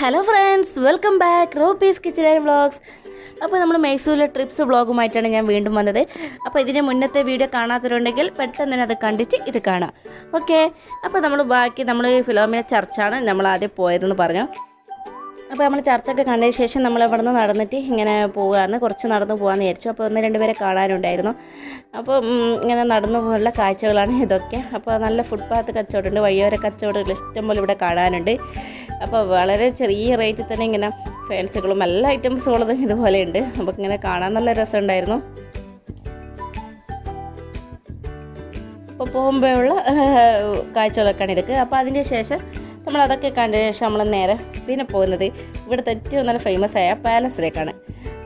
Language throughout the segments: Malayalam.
Hello friends welcome back Ropees kitchen and vlogs അപ്പോൾ നമ്മൾ മൈസൂരിലെ ട്രിപ്സ് വ്ളോഗുമായിട്ടാണ് ഞാൻ വീണ്ടും വന്നത്. അപ്പോൾ ഇതിന്റെ മുന്നത്തെ വീഡിയോ കാണാത്തവരുണ്ടെങ്കിൽ പെട്ടെന്ന് തന്നെ അത് കണ്ടിട്ട് ഇത് കാണാം. ഓക്കെ അപ്പോൾ നമ്മൾ ബാക്കി നമ്മൾ ഫിലോമിന ചർച്ചാണ് നമ്മൾ ആദ്യം പോയതെന്ന് പറഞ്ഞു? അപ്പോൾ നമ്മൾ ചർച്ചൊക്കെ കണ്ടതിന് ശേഷം നമ്മൾ അവിടെ നിന്ന് നടന്നിട്ട് ഇങ്ങനെ പോകാമെന്ന് കുറച്ച് നടന്ന് പോകാമെന്ന് വിചാരിച്ചു. അപ്പോൾ ഒന്ന് രണ്ട് പേരെ കാണാനുണ്ടായിരുന്നു. അപ്പോൾ ഇങ്ങനെ നടന്നു പോലുള്ള കാഴ്ചകളാണ് ഇതൊക്കെ. അപ്പോൾ നല്ല ഫുട്പാത്ത് കച്ചവടമുണ്ട്. വഴിയോര കച്ചവടങ്ങൾ ഇഷ്ടംപോലെ ഇവിടെ കാണാനുണ്ട്. അപ്പോൾ വളരെ ചെറിയ റേറ്റിൽ തന്നെ ഇങ്ങനെ ഫാൻസുകളും എല്ലാ ഐറ്റംസുകളും ഇതുപോലെയുണ്ട്. അപ്പോൾ ഇങ്ങനെ കാണാൻ നല്ല രസമുണ്ടായിരുന്നു. അപ്പോൾ പോകുമ്പോഴുള്ള കാഴ്ചകളൊക്കെയാണ് ഇതൊക്കെ. അപ്പോൾ അതിന്റെ ശേഷം നമ്മൾ അതൊക്കെ കണ്ട ശേഷം നമ്മൾ നേരെ പിന്നെ പോകുന്നത് ഇവിടുത്തെ ഏറ്റവും നല്ല ഫേമസ് ആയ പാലസിലേക്കാണ്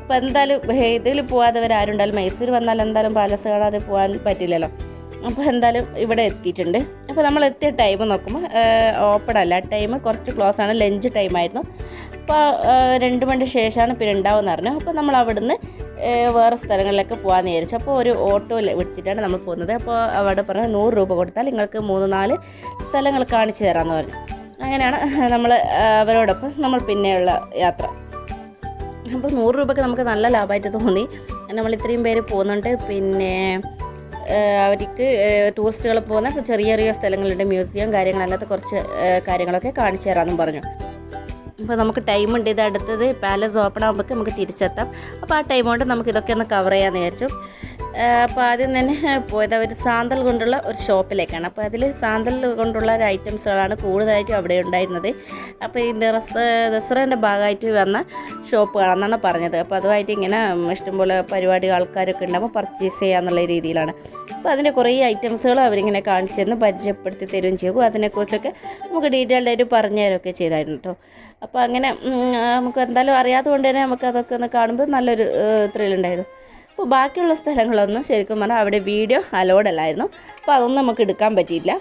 അപ്പോൾ എന്തായാലും ഇതിൽ പോകാത്തവർ ആരുണ്ടായാലും മൈസൂർ വന്നാൽ എന്തായാലും പാലസ് കാണാതെ പോകാൻ പറ്റില്ലല്ലോ. അപ്പോൾ എന്തായാലും ഇവിടെ എത്തിയിട്ടുണ്ട്. അപ്പോൾ നമ്മൾ എത്തിയ ടൈം നോക്കുമ്പോൾ ഓപ്പൺ അല്ല. ടൈം കുറച്ച് ക്ലോസ് ആണ്. ലഞ്ച് ടൈം ആയിരുന്നു. അപ്പോൾ രണ്ട് മണിക്ക് ശേഷമാണ് പിന്നെ ഉണ്ടാവുമെന്ന് പറഞ്ഞു. അപ്പോൾ നമ്മൾ അവിടുന്ന് വേറെ സ്ഥലങ്ങളിലൊക്കെ പോകാമെന്ന് വിചാരിച്ചു. അപ്പോൾ ഒരു ഓട്ടോ വിളിച്ചിട്ടാണ് നമ്മൾ പോകുന്നത്. അപ്പോൾ അവിടെ പറഞ്ഞു നൂറ് രൂപ കൊടുത്താൽ നിങ്ങൾക്ക് മൂന്ന് നാല് സ്ഥലങ്ങൾ കാണിച്ചു തരാമെന്ന് പറഞ്ഞു. അങ്ങനെയാണ് നമ്മൾ അവരോടൊപ്പം നമ്മൾ പിന്നെയുള്ള യാത്ര. അപ്പോൾ നൂറ് രൂപയ്ക്ക് നമുക്ക് നല്ല ലാഭമായിട്ട് തോന്നി. നമ്മൾ ഇത്രയും പേര് പോകുന്നുണ്ട്. പിന്നെ അവർക്ക് ടൂറിസ്റ്റുകൾ പോകുന്ന ചെറിയ ചെറിയ സ്ഥലങ്ങളുണ്ട്. മ്യൂസിയം കാര്യങ്ങൾ അങ്ങനത്തെ കുറച്ച് കാര്യങ്ങളൊക്കെ കാണിച്ചു തരാമെന്നും പറഞ്ഞു. അപ്പോൾ നമുക്ക് ടൈമുണ്ട് ഇത് അടുത്തത് പാലസ് ഓപ്പൺ ആകുമ്പോൾ നമുക്ക് തിരിച്ചെത്താം. അപ്പോൾ ആ ടൈം കൊണ്ട് നമുക്ക് ഇതൊക്കെ ഒന്ന് കവർ ചെയ്യാമെന്ന് വിചാരിച്ചു. അപ്പോൾ ആദ്യം തന്നെ പോയത് അവർ സാന്തൽ കൊണ്ടുള്ള ഒരു ഷോപ്പിലേക്കാണ്. അപ്പോൾ അതിൽ സാന്തൽ കൊണ്ടുള്ള ഒരു ഐറ്റംസുകളാണ് കൂടുതലായിട്ടും അവിടെ ഉണ്ടായിരുന്നത്. അപ്പോൾ ഈ ദറസ ദസറേന്റെ ഭാഗമായിട്ട് വന്ന ഷോപ്പുകളാണെന്നാണ് പറഞ്ഞത്. അപ്പോൾ അതുമായിട്ട് ഇങ്ങനെ ഇഷ്ടംപോലെ പരിപാടി ആൾക്കാരൊക്കെ ഉണ്ടാകുമ്പോൾ പർച്ചേസ് ചെയ്യാന്നുള്ള രീതിയിലാണ്. അപ്പോൾ അതിന്റെ കുറേ ഐറ്റംസുകൾ അവരിങ്ങനെ കാണിച്ചു തന്ന് പരിചയപ്പെടുത്തി തരുകയും ചെയ്യും അതിനെക്കുറിച്ചൊക്കെ നമുക്ക് ഡീറ്റെയിൽഡ് ആയിട്ട് പറഞ്ഞു തരുമൊക്കെ ചെയ്തായിരുന്നു കേട്ടോ അപ്പോൾ അങ്ങനെ നമുക്ക് എന്തായാലും അറിയാത്തത് കൊണ്ട് തന്നെ നമുക്ക് അതൊക്കെ ഒന്ന് കാണുമ്പോൾ നല്ലൊരു ത്രില്ലുണ്ടായിരുന്നു അപ്പോൾ ബാക്കിയുള്ള സ്ഥലങ്ങളൊന്നും ശരിക്കും പറഞ്ഞാൽ അവിടെ വീഡിയോ അലോഡ് അല്ലായിരുന്നു. അപ്പോൾ അതൊന്നും നമുക്ക് എടുക്കാൻ പറ്റിയില്ല.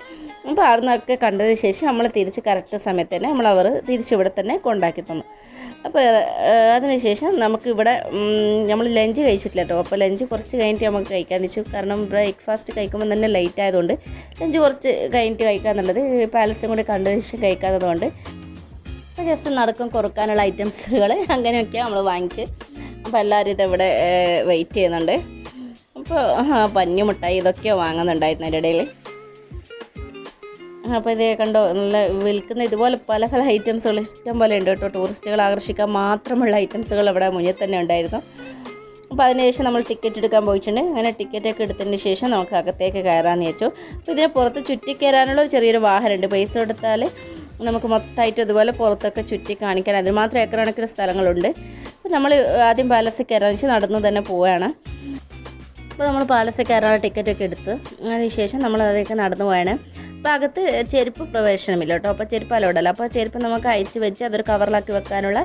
അപ്പോൾ അവിടെ നിന്നൊക്കെ കണ്ടതിന് ശേഷം നമ്മൾ തിരിച്ച് കറക്റ്റ് സമയത്ത് തന്നെ നമ്മൾ അവർ തിരിച്ചിവിടെ തന്നെ കൊണ്ടാക്കി തന്നു. അപ്പോൾ അതിനുശേഷം നമുക്കിവിടെ നമ്മൾ ലഞ്ച് കഴിച്ചിട്ടില്ല കേട്ടോ. അപ്പോൾ ലഞ്ച് കുറച്ച് കഴിഞ്ഞിട്ട് നമുക്ക് കഴിക്കാമെന്ന് വെച്ചു കാരണം ബ്രേക്ക്ഫാസ്റ്റ് കഴിക്കുമ്പോൾ തന്നെ ലേറ്റ് ആയതുകൊണ്ട് ലഞ്ച് കുറച്ച് കഴിഞ്ഞിട്ട് കഴിക്കാന്നുള്ളത് പാലസും കൂടി കണ്ടതിന് ശേഷം കഴിക്കാത്തതുകൊണ്ട്. അപ്പോൾ ജസ്റ്റ് നടക്കും കുറക്കാനുള്ള ഐറ്റംസുകൾ അങ്ങനെയൊക്കെയാണ് നമ്മൾ വാങ്ങിച്ച് അപ്പോൾ എല്ലാവരും ഇതവിടെ വെയിറ്റ് ചെയ്യുന്നുണ്ട്. അപ്പോൾ പഞ്ഞു മിഠായി ഇതൊക്കെയോ വാങ്ങുന്നുണ്ടായിരുന്നു അതിന്റെ ഇടയിൽ അപ്പോൾ ഇത് കണ്ടോ നല്ല വിൽക്കുന്ന ഇതുപോലെ പല പല ഐറ്റംസുകൾ ഇഷ്ടം പോലെ ഉണ്ട് കേട്ടോ. ടൂറിസ്റ്റുകൾ ആകർഷിക്കാൻ മാത്രമുള്ള ഐറ്റംസുകൾ ഇവിടെ മുന്നിൽ തന്നെ ഉണ്ടായിരുന്നു. അപ്പോൾ അതിനുശേഷം നമ്മൾ ടിക്കറ്റ് എടുക്കാൻ പോയിട്ടുണ്ട്. അങ്ങനെ ടിക്കറ്റൊക്കെ എടുത്തതിന് ശേഷം നമുക്ക് അകത്തേക്ക് കയറാമെന്ന് വിചാരിച്ചു. അപ്പോൾ ഇതിന് പുറത്ത് ചുറ്റി കയറാനുള്ള ചെറിയൊരു വാഹനമുണ്ട്. പൈസ കൊടുത്താൽ നമുക്ക് മൊത്തമായിട്ട് ഇതുപോലെ പുറത്തൊക്കെ ചുറ്റി കാണിക്കാൻ അതിന് മാത്രം ഏക്കർ കണക്കിന് സ്ഥലങ്ങളുണ്ട്. അപ്പോൾ നമ്മൾ ആദ്യം പാലസിൽ കയറാൻ വെച്ചാൽ നടന്നു തന്നെ പോവുകയാണ് അപ്പോൾ നമ്മൾ പാലസിൽ കയറാനുള്ള ടിക്കറ്റൊക്കെ എടുത്ത് അതിനുശേഷം നമ്മൾ അതിലേക്ക് നടന്നു പോയാണ് അപ്പോൾ അകത്ത് ചെരുപ്പ് പ്രവേശനമില്ല കേട്ടോ. അപ്പോൾ ചെരുപ്പ് അലോഡല്ല അപ്പോൾ ചെരുപ്പ് നമുക്ക് അയച്ച് വെച്ച് അതൊരു കവറിലാക്കി വെക്കാനുള്ള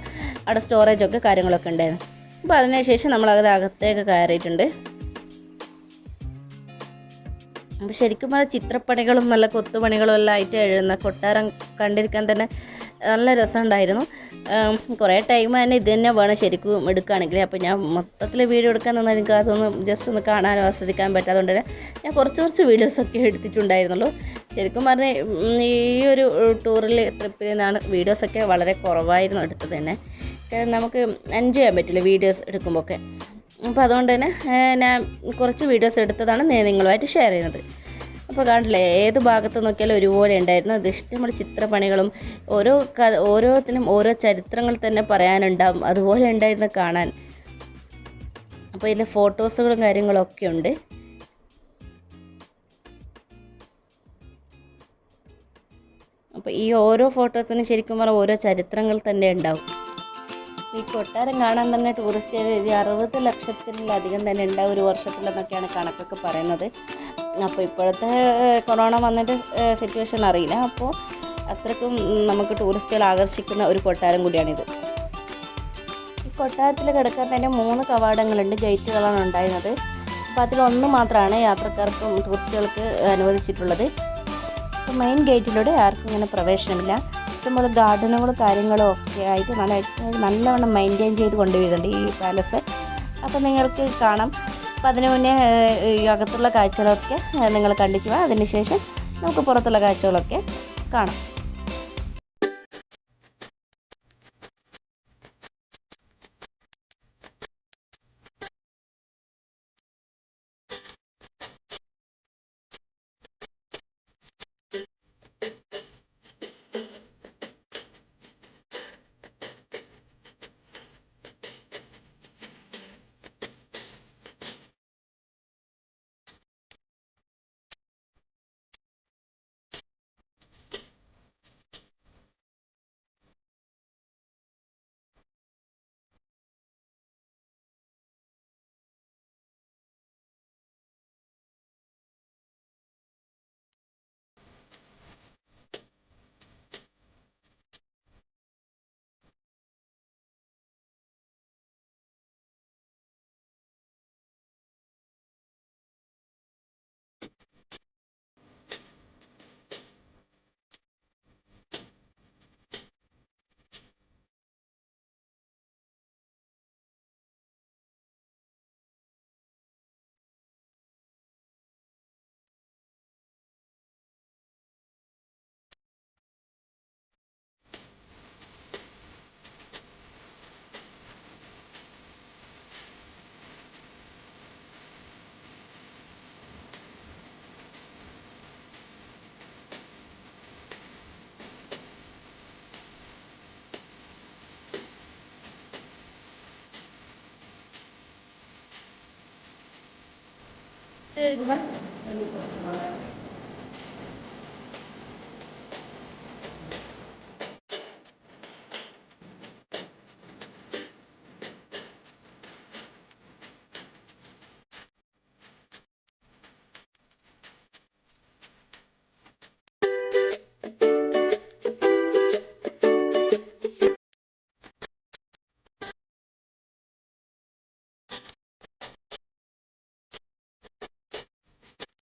അവിടെ സ്റ്റോറേജൊക്കെ കാര്യങ്ങളൊക്കെ ഉണ്ടായിരുന്നു. അപ്പോൾ അതിനുശേഷം നമ്മൾ അത് അകത്തേക്ക് കയറിയിട്ടുണ്ട്. അപ്പോൾ ശരിക്കും പറഞ്ഞാൽ ചിത്രപ്പണികളും നല്ല കൊത്തുപണികളും എല്ലാം ആയിട്ട് എഴുതുന്ന കൊട്ടാരം കണ്ടിരിക്കാൻ തന്നെ നല്ല രസമുണ്ടായിരുന്നു. കുറേ ടൈം തന്നെ ഇത് തന്നെ വേണം ശരിക്കും എടുക്കുകയാണെങ്കിൽ അപ്പോൾ ഞാൻ മൊത്തത്തിൽ വീഡിയോ എടുക്കാൻ നിന്നാൽ എനിക്ക് അതൊന്ന് ജസ്റ്റ് ഒന്ന് കാണാനും ആസ്വദിക്കാൻ പറ്റാത്തതുകൊണ്ട് തന്നെ ഞാൻ കുറച്ച് കുറച്ച് വീഡിയോസൊക്കെ എടുത്തിട്ടുണ്ടായിരുന്നുള്ളൂ. ശരിക്കും പറഞ്ഞാൽ ഈ ഒരു ടൂറിൽ ട്രിപ്പിൽ നിന്നാണ് വീഡിയോസൊക്കെ വളരെ കുറവായിരുന്നു എടുത്തത് തന്നെ. കാരണം നമുക്ക് എൻജോയ് ചെയ്യാൻ പറ്റില്ല വീഡിയോസ് എടുക്കുമ്പോൾ ഒക്കെ. അപ്പോൾ അതുകൊണ്ട് തന്നെ ഞാൻ കുറച്ച് വീഡിയോസ് എടുത്തതാണ് ഞാൻ നിങ്ങളുമായിട്ട് ഷെയർ ചെയ്യുന്നത്. അപ്പോൾ കാണില്ലേ ഏത് ഭാഗത്ത് നോക്കിയാലും ഒരുപോലെ ഉണ്ടായിരുന്നു. അത് ഇഷ്ടമുള്ള ചിത്രപ്പണികളും ഓരോ കഥ ഓരോത്തിനും ഓരോ ചരിത്രങ്ങൾ തന്നെ പറയാനുണ്ടാവും. അതുപോലെ ഉണ്ടായിരുന്നു കാണാൻ. അപ്പോൾ ഇതിൽ ഫോട്ടോസുകളും കാര്യങ്ങളൊക്കെ ഉണ്ട്. അപ്പോൾ ഈ ഓരോ ഫോട്ടോസിനും ശരിക്കും പറഞ്ഞാൽ ഓരോ ചരിത്രങ്ങൾ തന്നെ ഉണ്ടാവും. ഈ കൊട്ടാരം കാണാൻ തന്നെ ടൂറിസ്റ്റ് ഒരു അറുപത് ലക്ഷത്തിലധികം തന്നെ ഉണ്ട് ഒരു വർഷത്തിലെന്നൊക്കെയാണ് കണക്കൊക്കെ പറയുന്നത്. അപ്പോൾ ഇപ്പോഴത്തെ കൊറോണ വന്നിട്ട് സിറ്റുവേഷൻ അറിയില്ല. അപ്പോൾ അത്രക്കും നമുക്ക് ടൂറിസ്റ്റുകൾ ആകർഷിക്കുന്ന ഒരു കൊട്ടാരം കൂടിയാണിത്. ഈ കൊട്ടാരത്തിൽ കിടക്കാൻ തന്നെ മൂന്ന് കവാടങ്ങളുണ്ട് ഗേറ്റുകളാണ് ഉണ്ടായിരുന്നത്. അപ്പോൾ അതിലൊന്ന് മാത്രമാണ് യാത്രക്കാർക്കും ടൂറിസ്റ്റുകൾക്ക് അനുവദിച്ചിട്ടുള്ളത്. അപ്പോൾ മെയിൻ ഗേറ്റിലൂടെ ആർക്കും ഇങ്ങനെ പ്രവേശനമില്ല. ഇഷ്ടംപോലെ ഗാർഡനുകളും കാര്യങ്ങളും ഒക്കെ ആയിട്ട് നല്ല നല്ലവണ്ണം മെയിന്റെയിൻ ചെയ്ത് കൊണ്ടുപോയിട്ടുണ്ട് ഈ പാലസ്. അപ്പോൾ നിങ്ങൾക്ക് കാണാം. അപ്പോൾ അതിന് മുന്നേ ഈ അകത്തുള്ള കാഴ്ചകളൊക്കെ നിങ്ങൾ കണ്ടിട്ട് അതിനുശേഷം അതിന് ശേഷം നമുക്ക് പുറത്തുള്ള കാഴ്ചകളൊക്കെ കാണാം. Eh.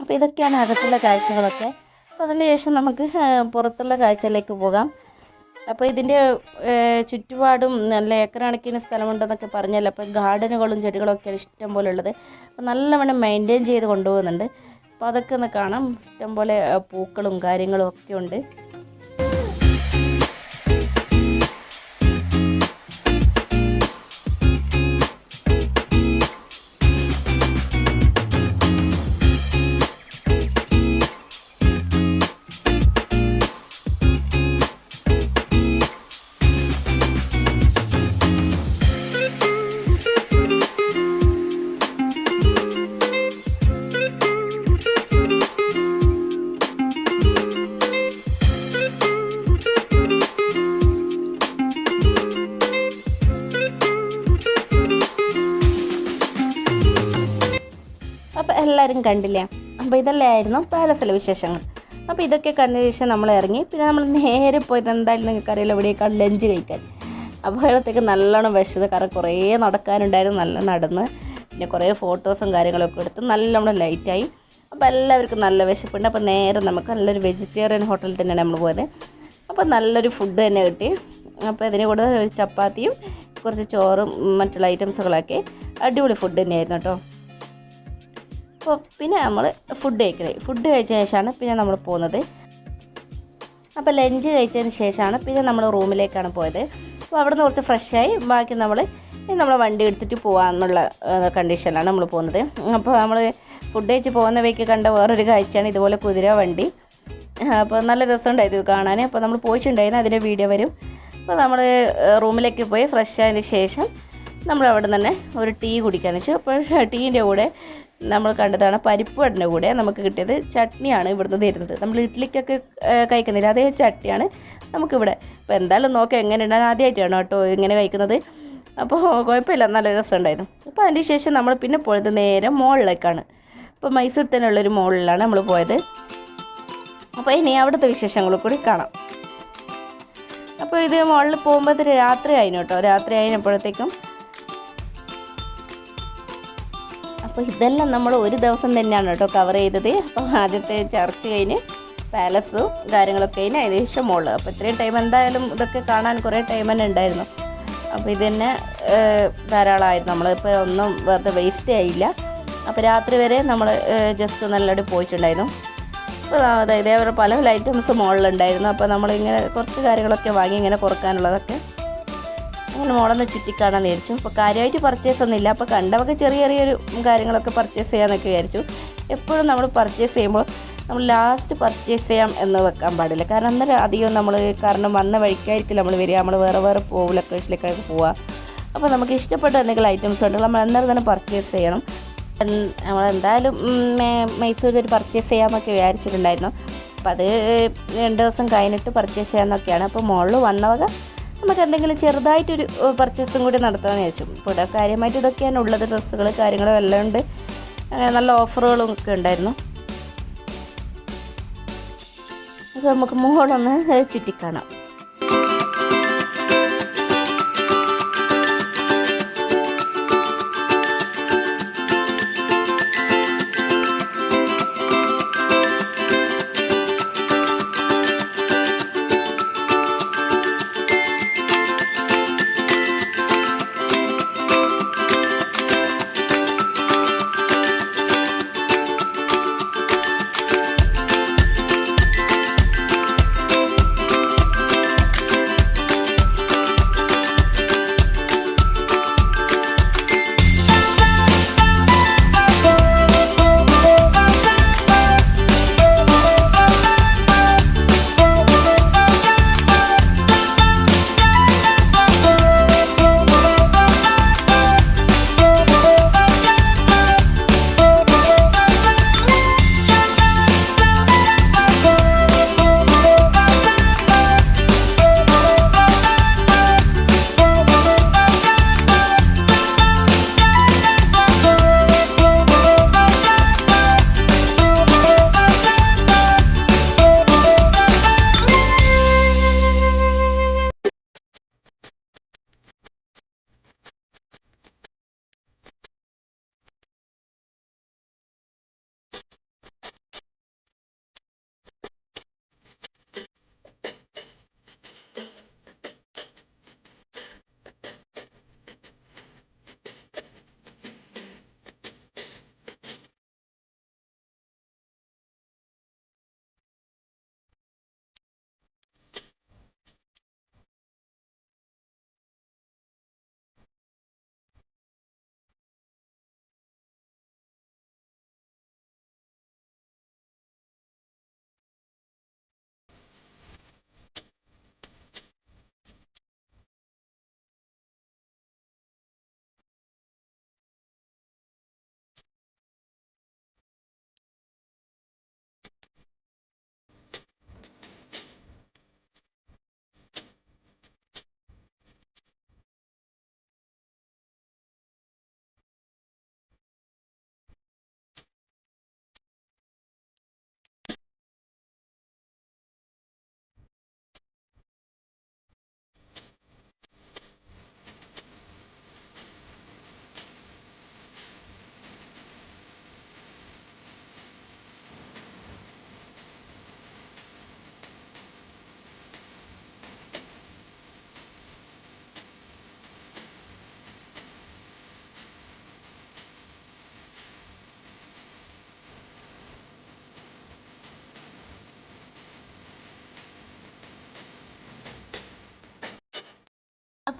അപ്പോൾ ഇതൊക്കെയാണ് അകത്തുള്ള കാഴ്ചകളൊക്കെ. അപ്പോൾ അതിന് ശേഷം നമുക്ക് പുറത്തുള്ള കാഴ്ചയിലേക്ക് പോകാം. അപ്പോൾ ഇതിന്റെ ചുറ്റുപാടും നല്ല ഏക്കർ കണക്കിന് സ്ഥലമുണ്ടെന്നൊക്കെ പറഞ്ഞല്ലോ. അപ്പോൾ ഗാർഡനുകളും ചെടികളും ഒക്കെ ഇഷ്ടം പോലെ ഉള്ളത്. അപ്പോൾ നല്ലവണ്ണം മെയിന്റെയിൻ ചെയ്ത് കൊണ്ടുപോകുന്നുണ്ട്. അപ്പോൾ അതൊക്കെ ഒന്ന് കാണാം. ഇഷ്ടംപോലെ പൂക്കളും കാര്യങ്ങളും ഒക്കെ ഉണ്ട്. എല്ലാവരും കണ്ടില്ലേ? അപ്പോൾ ഇതല്ലായിരുന്നു പാലസിലെ വിശേഷങ്ങൾ. അപ്പോൾ ഇതൊക്കെ കണ്ടതിന് ശേഷം നമ്മൾ ഇറങ്ങി. പിന്നെ നമ്മൾ നേരെ പോയത് എന്തായാലും നിങ്ങൾക്ക് അറിയില്ല ഇവിടേക്കാൾ ലഞ്ച് കഴിക്കാൻ. അപ്പോൾ അപ്പോഴത്തേക്ക് നല്ലോണം വിശത് കാരണം കുറേ നടക്കാനുണ്ടായിരുന്നു നല്ല നടന്ന്. പിന്നെ കുറേ ഫോട്ടോസും കാര്യങ്ങളൊക്കെ എടുത്ത് നല്ലോണം ലൈറ്റായി അപ്പോൾ എല്ലാവർക്കും നല്ല വിശപ്പുണ്ട്. അപ്പോൾ നേരെ നമുക്ക് നല്ലൊരു വെജിറ്റേറിയൻ ഹോട്ടലിൽ തന്നെയാണ് നമ്മൾ പോയത്. അപ്പോൾ നല്ലൊരു ഫുഡ് തന്നെ കിട്ടി. അപ്പോൾ ഇതിന് കൂടെ ഒരു ചപ്പാത്തിയും കുറച്ച് ചോറും മറ്റുള്ള ഐറ്റംസുകളൊക്കെ അടിപൊളി ഫുഡ് തന്നെയായിരുന്നു കേട്ടോ. അപ്പോൾ പിന്നെ നമ്മൾ ഫുഡ് കഴിക്കണേ ഫുഡ് കഴിച്ച ശേഷമാണ് പിന്നെ നമ്മൾ പോകുന്നത്. അപ്പോൾ ലഞ്ച് കഴിച്ചതിന് ശേഷമാണ് പിന്നെ നമ്മൾ റൂമിലേക്കാണ് പോയത്. അപ്പോൾ അവിടെ നിന്ന് കുറച്ച് ഫ്രഷായി ബാക്കി നമ്മൾ നമ്മളെ വണ്ടി എടുത്തിട്ട് പോകാമെന്നുള്ള കണ്ടീഷനിലാണ് നമ്മൾ പോകുന്നത്. അപ്പോൾ നമ്മൾ ഫുഡ് കഴിച്ച് പോകുന്ന വഴിക്ക് കണ്ട വേറൊരു കാഴ്ചയാണ് ഇതുപോലെ കുതിര വണ്ടി. അപ്പോൾ നല്ല രസമുണ്ടായിരുന്നു ഇത് കാണാൻ അപ്പോൾ നമ്മൾ പോയിട്ടുണ്ടായിരുന്നു അതിന്റെ വീഡിയോ വരും. അപ്പോൾ നമ്മൾ റൂമിലേക്ക് പോയി ഫ്രഷ് ആയതിന് ശേഷം നമ്മൾ അവിടെ തന്നെ ഒരു ടീ കുടിക്കാന്ന് വെച്ചു. അപ്പോൾ ടീന്റെ കൂടെ നമ്മൾ കണ്ടതാണ് പരിപ്പ് വടന കൂടെ നമുക്ക് കിട്ടിയത് ചട്നിയാണ് ഇവിടുന്ന് തരുന്നത്. നമ്മൾ ഇഡ്ഡലിക്കൊക്കെ കഴിക്കുന്നില്ല. അതേ ചട്നിയാണ് നമുക്കിവിടെ. അപ്പോൾ എന്തായാലും നോക്കാം എങ്ങനെ ഉണ്ടാകും ആദ്യമായിട്ടാണ് കേട്ടോ ഇങ്ങനെ കഴിക്കുന്നത്. അപ്പോൾ കുഴപ്പമില്ല. നല്ല രസമുണ്ടായിരുന്നു. അപ്പോൾ അതിന്റെ ശേഷം നമ്മൾ പിന്നെ പോയത് നേരെ മോളിലേക്കാണ്. അപ്പോൾ മൈസൂർ തന്നെയുള്ളൊരു മോളിലാണ് നമ്മൾ പോയത്. അപ്പോൾ ഇനി അവിടുത്തെ വിശേഷങ്ങൾ കൂടി കാണാം. അപ്പോൾ ഇത് മോളിൽ പോകുമ്പോൾ രാത്രി ആയിരുന്നു കേട്ടോ. രാത്രി ആയപ്പോഴത്തേക്കും അപ്പോൾ ഇതെല്ലാം നമ്മൾ ഒരു ദിവസം തന്നെയാണ് കേട്ടോ കവർ ചെയ്തത്. അപ്പോൾ ആദ്യത്തെ ചർച്ച് കഴിഞ്ഞ് പാലസും കാര്യങ്ങളൊക്കെ കഴിഞ്ഞ് ഏകദേശം മുകളിൽ അപ്പോൾ ഇത്രയും ടൈം എന്തായാലും ഇതൊക്കെ കാണാൻ കുറേ ടൈം തന്നെ ഉണ്ടായിരുന്നു. അപ്പോൾ ഇത് തന്നെ ധാരാളമായിരുന്നു. നമ്മളിപ്പോൾ ഒന്നും വെറുതെ വേസ്റ്റ് ആയില്ല. അപ്പോൾ രാത്രി വരെ നമ്മൾ ജസ്റ്റ് നല്ലടി പോയിട്ടുണ്ടായിരുന്നു. അപ്പോൾ അതായത് അവരുടെ പല പല ഐറ്റംസ് മുകളിലുണ്ടായിരുന്നു അപ്പോൾ നമ്മളിങ്ങനെ കുറച്ച് കാര്യങ്ങളൊക്കെ വാങ്ങി ഇങ്ങനെ കുറക്കാനുള്ളതൊക്കെ അങ്ങനെ മോളൊന്ന് ചുറ്റിക്കാണാൻ വിചാരിച്ചു. അപ്പോൾ കാര്യമായിട്ട് പർച്ചേസ് ഒന്നുമില്ല. അപ്പോൾ കണ്ടവൊക്കെ ചെറിയ ചെറിയൊരു കാര്യങ്ങളൊക്കെ പർച്ചേസ് ചെയ്യാമെന്നൊക്കെ വിചാരിച്ചു. എപ്പോഴും നമ്മൾ പർച്ചേസ് ചെയ്യുമ്പോൾ നമ്മൾ ലാസ്റ്റ് പർച്ചേസ് ചെയ്യാം എന്ന് വെക്കാൻ പാടില്ല. കാരണം അന്നേരം അധികം നമ്മൾ കാരണം വന്ന വഴിക്കായിരിക്കും നമ്മൾ വരിക. നമ്മൾ വേറെ വേറെ പോകും ലൊക്കേഷനിലേക്കൊക്കെ പോവുക. അപ്പോൾ നമുക്ക് ഇഷ്ടപ്പെട്ട എന്തെങ്കിലും ഐറ്റംസ് ഉണ്ടെങ്കിൽ നമ്മൾ അന്നേരം തന്നെ പർച്ചേസ് ചെയ്യണം. നമ്മൾ എന്തായാലും മൈസൂരിൽ ഒരു പർച്ചേസ് ചെയ്യാമെന്നൊക്കെ വിചാരിച്ചിട്ടുണ്ടായിരുന്നു. അപ്പോൾ അത് രണ്ട് ദിവസം കഴിഞ്ഞിട്ട് പർച്ചേസ് ചെയ്യാമെന്നൊക്കെയാണ് അപ്പോൾ മുകളിൽ വന്നവക നമുക്ക് എന്തെങ്കിലും ചെറുതായിട്ടൊരു പർച്ചേസും കൂടി നടത്താമെന്ന് വിചാരിച്ചു. ഇപ്പോൾ ഇവിടെ കാര്യമായിട്ട് ഇതൊക്കെയാണ് ഉള്ളത് ഡ്രസ്സുകൾ കാര്യങ്ങളും എല്ലാം ഉണ്ട്. അങ്ങനെ നല്ല ഓഫറുകളും ഒക്കെ ഉണ്ടായിരുന്നു. അപ്പോൾ നമുക്ക് മുകളൊന്ന് ചുറ്റിക്കാണാം.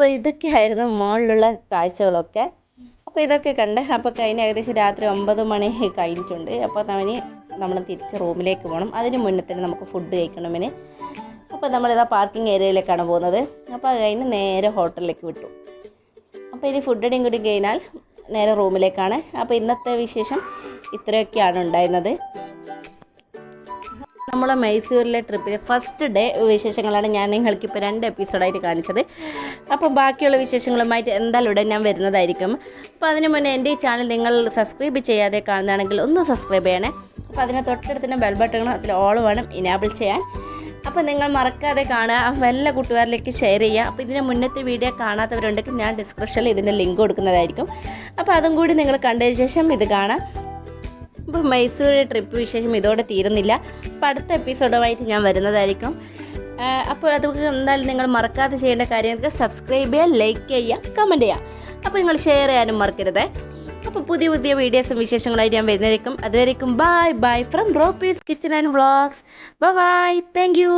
അപ്പോൾ ഇതൊക്കെയായിരുന്നു മുകളിലുള്ള കാഴ്ചകളൊക്കെ. അപ്പോൾ ഇതൊക്കെ കണ്ട് അപ്പോൾ കഴിഞ്ഞ ഏകദേശം രാത്രി ഒമ്പത് മണി കഴിഞ്ഞിട്ടുണ്ട്. അപ്പോൾ തവണ നമ്മൾ തിരിച്ച് റൂമിലേക്ക് പോകണം അതിന് മുന്നേ തന്നെ നമുക്ക് ഫുഡ് കഴിക്കണമെന്ന് അപ്പോൾ നമ്മളിതാ പാർക്കിംഗ് ഏരിയയിലേക്കാണ് പോകുന്നത്. അപ്പോൾ അത് കഴിഞ്ഞ് നേരെ ഹോട്ടലിലേക്ക് വിട്ടു. അപ്പോൾ ഇനി ഫുഡ് അടിയും കൂടി കഴിഞ്ഞാൽ നേരെ റൂമിലേക്കാണ് അപ്പോൾ ഇന്നത്തെ വിശേഷം ഇത്രയൊക്കെയാണ് ഉണ്ടായിരുന്നത്. നമ്മളെ മൈസൂരിലെ ട്രിപ്പിലെ ഫസ്റ്റ് ഡേ വിശേഷങ്ങളാണ് ഞാൻ നിങ്ങൾക്ക് ഇപ്പോൾ രണ്ട് എപ്പിസോഡായിട്ട് കാണിച്ചത്. അപ്പം ബാക്കിയുള്ള വിശേഷങ്ങളുമായിട്ട് എന്തായാലും ഉടൻ ഞാൻ വരുന്നതായിരിക്കും. അപ്പോൾ അതിന് മുന്നേ എന്റെ ഈ ചാനൽ നിങ്ങൾ സബ്സ്ക്രൈബ് ചെയ്യാതെ കാണുന്നതാണെങ്കിൽ ഒന്ന് സബ്സ്ക്രൈബ് ചെയ്യണേ. അപ്പോൾ അതിന് തൊട്ടടുത്തിന് ബെൽ ബട്ടണും അതിൽ ഓൾ വേണം ഇനാബിൾ ചെയ്യാൻ. അപ്പോൾ നിങ്ങൾ മറക്കാതെ കാണുക വല്ല കൂട്ടുകാരിലേക്ക് ഷെയർ ചെയ്യുക. അപ്പോൾ ഇതിന് മുന്നത്തെ വീഡിയോ കാണാത്തവരുണ്ടെങ്കിൽ ഞാൻ ഡിസ്ക്രിപ്ഷനിൽ ഇതിന്റെ ലിങ്ക് കൊടുക്കുന്നതായിരിക്കും. അപ്പോൾ അതും കൂടി നിങ്ങൾ കണ്ടതിന് ശേഷം ഇത് കാണാം. അപ്പോൾ മൈസൂർ ട്രിപ്പ് വിശേഷം ഇതോടെ തീരുന്നില്ല. അപ്പോൾ അടുത്ത എപ്പിസോഡുമായിട്ട് ഞാൻ വരുന്നതായിരിക്കും. അപ്പോൾ അത് എന്തായാലും നിങ്ങൾ മറക്കാതെ ചെയ്യേണ്ട കാര്യം സബ്സ്ക്രൈബ് ചെയ്യുക ലൈക്ക് ചെയ്യുക കമന്റ് ചെയ്യുക അപ്പോൾ നിങ്ങൾ ഷെയർ ചെയ്യാനും മറക്കരുത്. അപ്പോൾ പുതിയ പുതിയ വീഡിയോസും വിശേഷങ്ങളായിട്ട് ഞാൻ വരുന്നതായിരിക്കും. അതുവരേക്കും bye bye from റോപ്പീസ് kitchen and vlogs bye bye thank you